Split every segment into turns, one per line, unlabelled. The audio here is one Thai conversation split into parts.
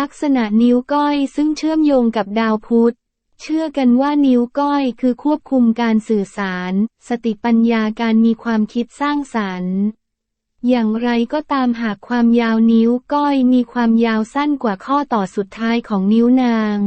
ลักษณะนิ้วก้อยซึ่งเชื่อมโยงกับดาวพุธ เชื่อกันว่านิ้วก้อยคือควบคุมการสื่อสาร สติปัญญาการมีความคิดสร้างสรรค์ อย่างไรก็ตามหากความยาวนิ้วก้อยมีความยาวสั้นกว่าข้อต่อสุดท้ายของนิ้วนาง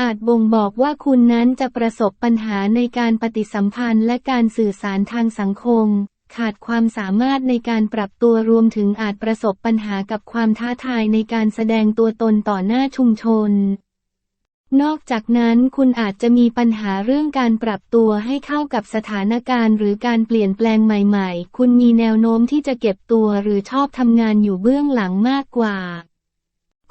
อาจบ่งบอกว่าคุณนั้นจะประสบปัญหาในการปฏิสัมพันธ์และการสื่อสารทางสังคม ขาดความสามารถในการปรับตัวรวมถึงอาจประสบปัญหากับความท้าทายในการแสดงตัวตนต่อหน้าชุมชน นอกจากนั้นคุณอาจจะมีปัญหาเรื่องการปรับตัวให้เข้ากับสถานการณ์ หรือการเปลี่ยนแปลงใหม่ๆ คุณมีแนวโน้มที่จะเก็บตัวหรือชอบทำงานอยู่เบื้องหลังมากกว่า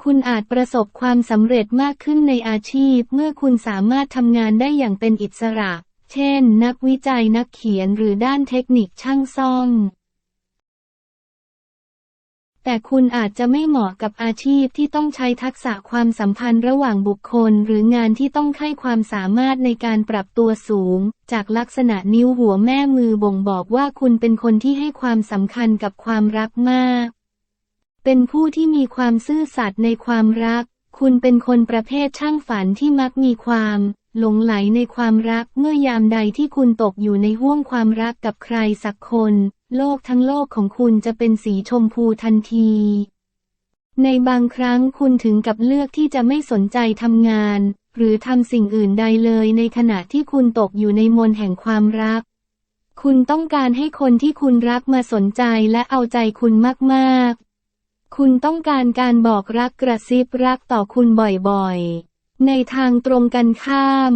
คุณอาจประสบความสำเร็จมากขึ้นในอาชีพ เมื่อคุณสามารถทำงานได้อย่างเป็นอิสระ เช่น นักวิจัยนักเขียนหรือด้านเทคนิคช่างซ่อม แต่คุณอาจจะไม่เหมาะกับอาชีพที่ต้องใช้ทักษะความสัมพันธ์ระหว่างบุคคล หรืองานที่ต้องใช้ความสามารถในการปรับตัวสูง จากลักษณะนิ้วหัวแม่มือบ่งบอกว่าคุณเป็นคนที่ให้ความสำคัญกับความรักมาก เป็นผู้ที่มีความซื่อสัตย์ในความรัก คุณเป็นคนประเภทช่างฝันที่มักมีความ หลงไหลในความรักเมื่อยามใดที่คุณตกอยู่ในห่วงความรักกับใครสักคน โลกทั้งโลกของคุณจะเป็นสีชมพูทันที ในบางครั้งคุณถึงกับเลือกที่จะไม่สนใจทำงาน หรือทำสิ่งอื่นใดเลยในขณะที่คุณตกอยู่ในมนแห่งความรัก คุณต้องการให้คนที่คุณรักมาสนใจและเอาใจคุณมากๆ คุณต้องการการบอกรักกระซิบรักต่อคุณบ่อยๆ ในทางตรงกันข้าม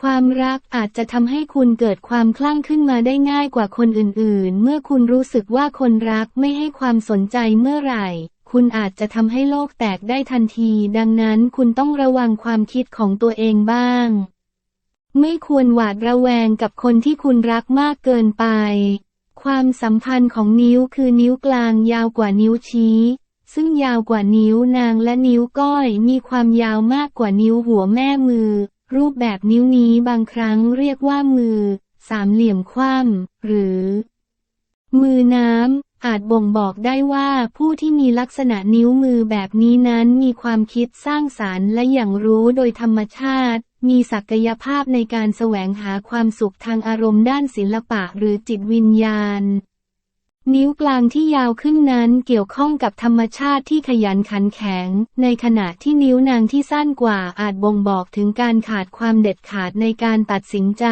ความรักอาจจะทำให้คุณเกิดความคลั่งขึ้นมาได้ง่ายกว่าคนอื่นๆ เมื่อคุณรู้สึกว่าคนรักไม่ให้ความสนใจเมื่อไหร่ คุณอาจจะทำให้โลกแตกได้ทันที ดังนั้นคุณต้องระวังความคิดของตัวเองบ้าง ไม่ควรหวาดระแวงกับคนที่คุณรักมากเกินไป ความสัมพันธ์ของนิ้วคือนิ้วกลางยาวกว่านิ้วชี้ ซึ่งยาวกว่านิ้วนางและนิ้วก้อยมีความยาวมากกว่านิ้วหัวแม่มือ รูปแบบนิ้วนี้บางครั้งเรียกว่ามือ สามเหลี่ยมคว่ำหรือ มือน้ำอาจบ่งบอกได้ว่าผู้ที่มีลักษณะนิ้วมือแบบนี้นั้นมีความคิดสร้างสารรค์และอย่างรู้โดยธรรมชาติ มีศักยภาพในการแสวงหาความสุขทางอารมณ์ด้านศิลปะหรือจิตวิญญาณ นิ้วกลางที่ยาวขึ้นนั้นเกี่ยวข้องกับธรรมชาติที่ขยันขันแข็ง ในขณะที่นิ้วนางที่สั้นกว่าอาจบ่งบอกถึงการขาดความเด็ดขาดในการตัดสินใจ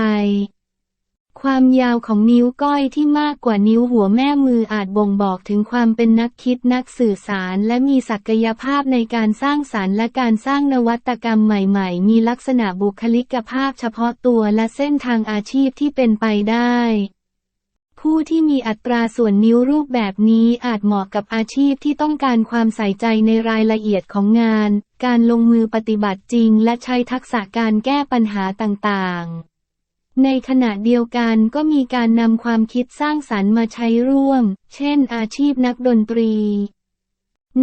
ความยาวของนิ้วก้อยที่มากกว่านิ้วหัวแม่มืออาจบ่งบอกถึงความเป็นนักคิดนักสื่อสาร และมีศักยภาพในการสร้างสารรค์และการสร้างนวัตกรรมใหม่ ๆ มีลักษณะบุคลิกภาพเฉพาะตัวและเส้นทางอาชีพที่เป็นไปได้ ผู้ที่มีอัตราส่วนนิ้วรูปแบบนี้อาจเหมาะกับอาชีพที่ต้องการความใส่ใจในรายละเอียดของงาน การลงมือปฏิบัติจริง และใช้ทักษะการแก้ปัญหาต่างๆ ในขณะเดียวกันก็มีการนำความคิดสร้างสรรค์มาใช้ร่วม เช่น อาชีพนักดนตรี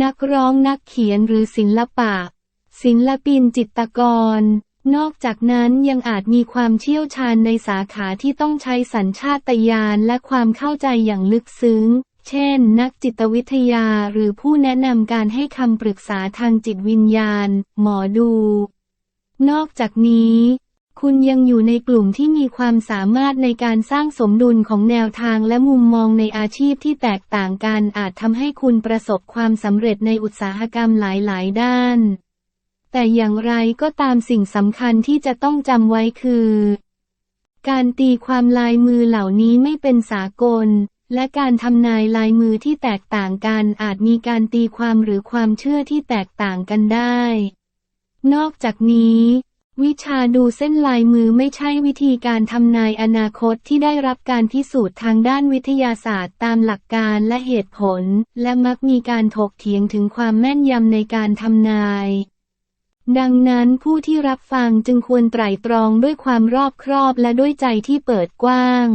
นักร้องนักเขียนหรือศิลปะ ศิลปินจิตรกร นอกจากนั้นยังอาจมีความเชี่ยวชาญในสาขาที่ต้องใช้สัญชาตญาณและความเข้าใจอย่างลึกซึ้ง เช่น นักจิตวิทยาหรือผู้แนะนำการให้คำปรึกษาทางจิตวิญญาณ หมอดู นอกจากนี้คุณยังอยู่ในกลุ่มที่มีความสามารถในการสร้างสมดุลของแนวทางและมุมมองในอาชีพที่แตกต่างกันอาจทำให้คุณประสบความสำเร็จในอุตสาหกรรมหลาย ๆ ด้าน แต่อย่างไรก็ตามสิ่งสำคัญที่จะต้องจำไว้คือ การตีความลายมือเหล่านี้ไม่เป็นสากล และการทำนายลายมือที่แตกต่างกันอาจมีการตีความหรือความเชื่อที่แตกต่างกันได้ นอกจากนี้ วิชาดูเส้นลายมือไม่ใช่วิธีการทำนายอนาคตที่ได้รับการพิสูจน์ทางด้านวิทยาศาสตร์ตามหลักการและเหตุผล และมักมีการถกเถียงถึงความแม่นยำในการทำนาย ดังนั้นผู้ที่รับฟังจึงควรไตร่ตรองด้วยความรอบครอบและด้วยใจที่เปิดกว้าง